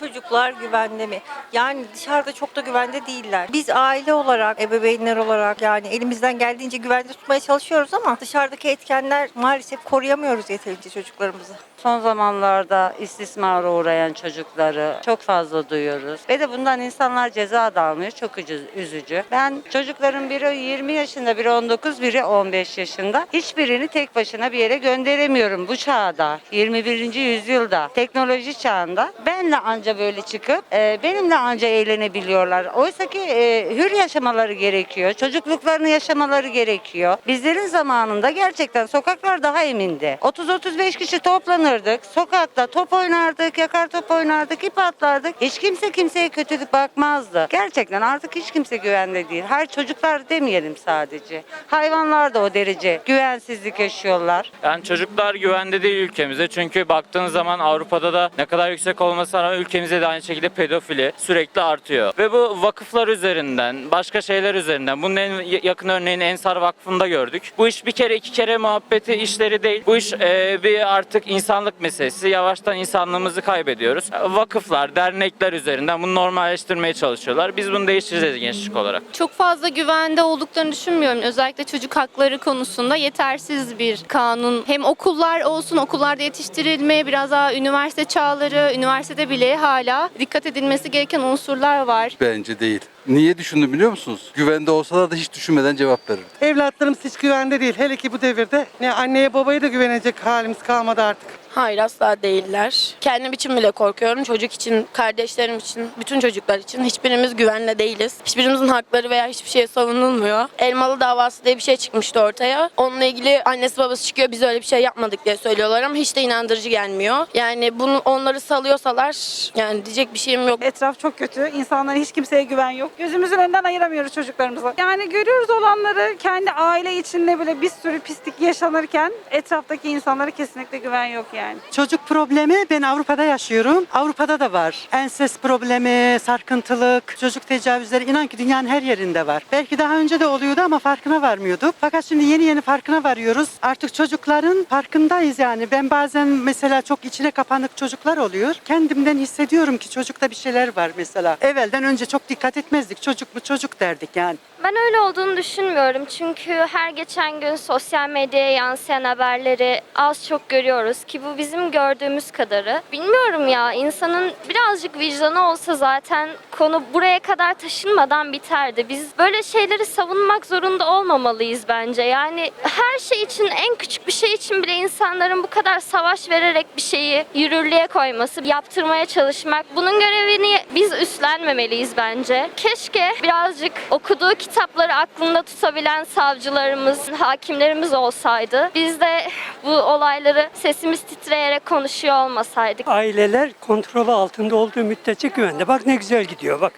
çocuklar güvende mi? Yani dışarıda çok da güvende değiller. Biz aile olarak, ebeveynler olarak yani elimizden geldiğince güvende tutmaya çalışıyoruz ama dışarıdaki etkenler maalesef koruyamıyoruz yeterince çocuklarımızı. Son zamanlarda istismara uğrayan çocukları çok fazla duyuyoruz. Ve de bundan insanlar ceza da almıyor. Çok üzü- üzücü. Ben çocukların biri 20 yaşında, biri 19, biri 15 yaşında. Hiçbirini tek başına bir yere gönderemiyorum bu çağda. 21. yüzyılda, teknoloji çağında. Benle anca böyle çıkıp, e, benimle anca eğlenebiliyorlar. Oysa ki e, hür yaşamaları gerekiyor. Çocukluklarını yaşamaları gerekiyor. Bizlerin zamanında gerçekten sokaklar daha emindi. 30-35 kişi toplanırdık. Sokakta top oynardık, yakar top oynardık, ip atlardık. Hiç kimse kimseye kötülük bakmazdı. Gerçekten artık hiç kimse güvende değil. Her çocuklar demeyelim sadece. Hayvanlar da o derece güvensizlik yaşıyorlar. Yani çocuklar güvende değil ülkemizde. Çünkü baktığınız zaman Avrupa'da da ne kadar yüksek olmasına rağmen ülkemizde de aynı şekilde pedofili sürekli artıyor. Ve bu vakıflar üzerinden, başka şeyler üzerinden. Bunun en yakın örneğini Ensar Vakfı'nda gördük. Bu iş bir kere iki kere muhabbeti işleri değil. Bu iş e, bir artık insanlık meselesi. Yavaştan insanlığımızı kaybediyoruz. Vakıflar, dernekler üzerinden bunu normalleştirmeye çalışıyorlar. Biz bunu değiştireceğiz gençlik olarak. Çok fazla güvende olduklarını düşünmüyorum. Özellikle çocuk hakları konusunda yetersiz bir kanun. Hem okullar olsun, okullarda yetiştirilme, biraz daha üniversite çağları, üniversitede bile hala dikkat edilmesi gereken unsurlar var. Bence değil. Niye düşündüm biliyor musunuz? Güvende olsalar da hiç düşünmeden cevap verirdim. Evlatlarımız hiç güvende değil. Hele ki bu devirde ne anneye babaya da güvenecek halimiz kalmadı artık. Hayır asla değiller. Kendim için bile korkuyorum. Çocuk için, kardeşlerim için, bütün çocuklar için hiçbirimiz güvenle değiliz. Hiçbirimizin hakları veya hiçbir şey savunulmuyor. Elmalı davası diye bir şey çıkmıştı ortaya. Onunla ilgili annesi babası çıkıyor biz öyle bir şey yapmadık diye söylüyorlar ama hiç de inandırıcı gelmiyor. Yani bunu onları salıyorsalar yani diyecek bir şeyim yok. Etraf çok kötü. İnsanlara hiç kimseye güven yok. Gözümüzün önünden ayıramıyoruz çocuklarımızı. Yani görüyoruz olanları kendi aile içinde bile bir sürü pislik yaşanırken etraftaki insanlara kesinlikle güven yok yani. Çocuk problemi ben Avrupa'da yaşıyorum. Avrupa'da da var. Enses problemi, sarkıntılık, çocuk tecavüzleri inan ki dünyanın her yerinde var. Belki daha önce de oluyordu ama farkına varmıyorduk. Fakat şimdi yeni yeni farkına varıyoruz. Artık çocukların farkındayız yani. Ben bazen mesela çok içine kapanık çocuklar oluyor. Kendimden hissediyorum ki çocukta bir şeyler var mesela. Evvelden önce çok dikkat etmezdik. Çocuk mu çocuk derdik yani. Ben öyle olduğunu düşünmüyorum çünkü her geçen gün sosyal medyaya yansıyan haberleri az çok görüyoruz ki bu bizim gördüğümüz kadarı. Bilmiyorum ya insanın birazcık vicdanı olsa zaten konu buraya kadar taşınmadan biterdi. Biz böyle şeyleri savunmak zorunda olmamalıyız bence. Yani her şey için en küçük bir şey için bile insanların bu kadar savaş vererek bir şeyi yürürlüğe koyması, yaptırmaya çalışmak bunun görevini biz üstlenmemeliyiz bence. Keşke birazcık okuduğu kitapları aklında tutabilen savcılarımız, hakimlerimiz olsaydı. Biz de bu olayları sesimiz titreyerek konuşuyor olmasaydık. Aileler kontrolü altında olduğu müddetçe güvende. Bak ne güzel gidiyor bak.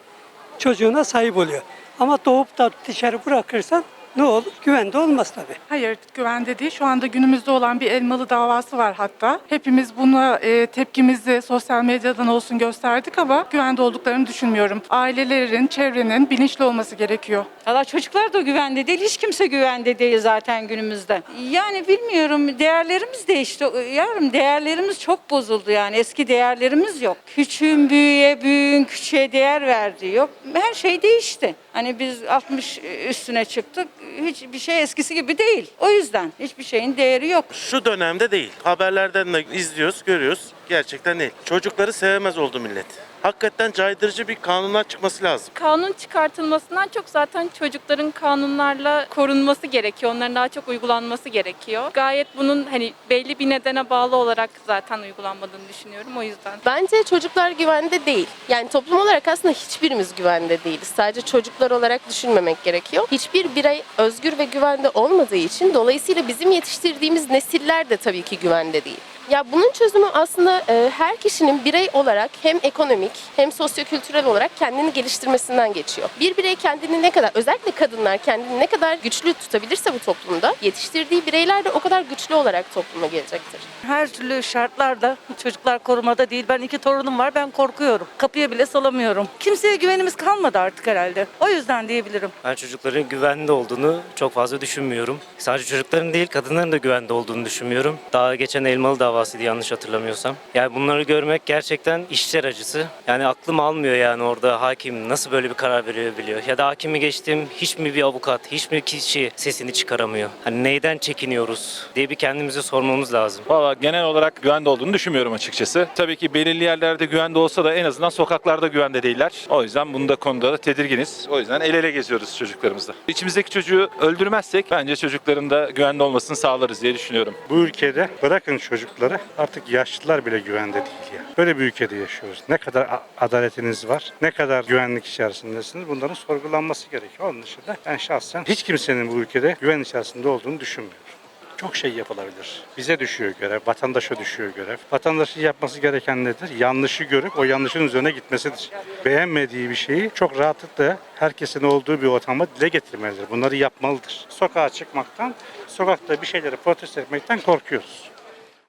Çocuğuna sahip oluyor. Ama doğup da dışarı bırakırsan ne olur? Güvende olmaz tabii. Hayır, güvende değil. Şu anda günümüzde olan bir elmalı davası var hatta. Hepimiz buna e, tepkimizi sosyal medyadan olsun gösterdik ama güvende olduklarını düşünmüyorum. Ailelerin, çevrenin bilinçli olması gerekiyor. Valla çocuklar da güvende değil, hiç kimse güvende değil zaten günümüzde. Yani bilmiyorum, değerlerimiz değişti. Yavrum değerlerimiz çok bozuldu yani, eski değerlerimiz yok. Küçüğün büyüğe, büyüğün küçüğe değer verdiği yok. Her şey değişti. Hani biz 60 üstüne çıktık, hiçbir şey eskisi gibi değil. O yüzden hiçbir şeyin değeri yok. Şu dönemde değil. Haberlerden de izliyoruz, görüyoruz. Gerçekten değil. Çocukları sevemez oldu millet. Hakikaten caydırıcı bir kanunlar çıkması lazım. Kanun çıkartılmasından çok zaten çocukların kanunlarla korunması gerekiyor. Onların daha çok uygulanması gerekiyor. Gayet bunun hani belli bir nedene bağlı olarak zaten uygulanmadığını düşünüyorum o yüzden. Bence çocuklar güvende değil. Yani toplum olarak aslında hiçbirimiz güvende değiliz. Sadece çocuklar olarak düşünmemek gerekiyor. Hiçbir birey özgür ve güvende olmadığı için dolayısıyla bizim yetiştirdiğimiz nesiller de tabii ki güvende değil. Ya bunun çözümü aslında e, her kişinin birey olarak hem ekonomik hem sosyokültürel olarak kendini geliştirmesinden geçiyor. Bir birey kendini ne kadar özellikle kadınlar kendini ne kadar güçlü tutabilirse bu toplumda yetiştirdiği bireyler de o kadar güçlü olarak topluma gelecektir. Her türlü şartlarda çocuklar korumada değil. Ben iki torunum var, ben korkuyorum. Kapıya bile salamıyorum. Kimseye güvenimiz kalmadı artık herhalde. O yüzden diyebilirim. Ben çocukların güvende olduğunu çok fazla düşünmüyorum. Sadece çocukların değil, kadınların da güvende olduğunu düşünmüyorum. Daha geçen Elmalı davası davasıydı yanlış hatırlamıyorsam. Yani bunları görmek gerçekten işler acısı. Yani aklım almıyor yani orada hakim nasıl böyle bir karar verebiliyor. Ya da hakimi geçtim hiç mi bir avukat, hiç mi kişi sesini çıkaramıyor. Hani neyden çekiniyoruz diye bir kendimize sormamız lazım. Valla genel olarak güvende olduğunu düşünmüyorum açıkçası. Tabii ki belirli yerlerde güvende olsa da en azından sokaklarda güvende değiller. O yüzden bunda konuda da tedirginiz. O yüzden el ele geziyoruz çocuklarımızla. İçimizdeki çocuğu öldürmezsek bence çocukların da güvende olmasını sağlarız diye düşünüyorum. Bu ülkede bırakın çocukları artık yaşlılar bile güvende değil ya. Böyle bir ülkede yaşıyoruz. Ne kadar adaletiniz var, ne kadar güvenlik içerisindesiniz bunların sorgulanması gerekiyor. Onun dışında ben şahsen hiç kimsenin bu ülkede güven içerisinde olduğunu düşünmüyorum. Çok şey yapılabilir. Bize düşüyor görev, vatandaşa düşüyor görev. Vatandaşın yapması gereken nedir? Yanlışı görüp o yanlışın üzerine gitmesidir. Beğenmediği bir şeyi çok rahatlıkla herkesin olduğu bir ortama dile getirmelidir. Bunları yapmalıdır. Sokağa çıkmaktan, sokakta bir şeyleri protesto etmekten korkuyoruz.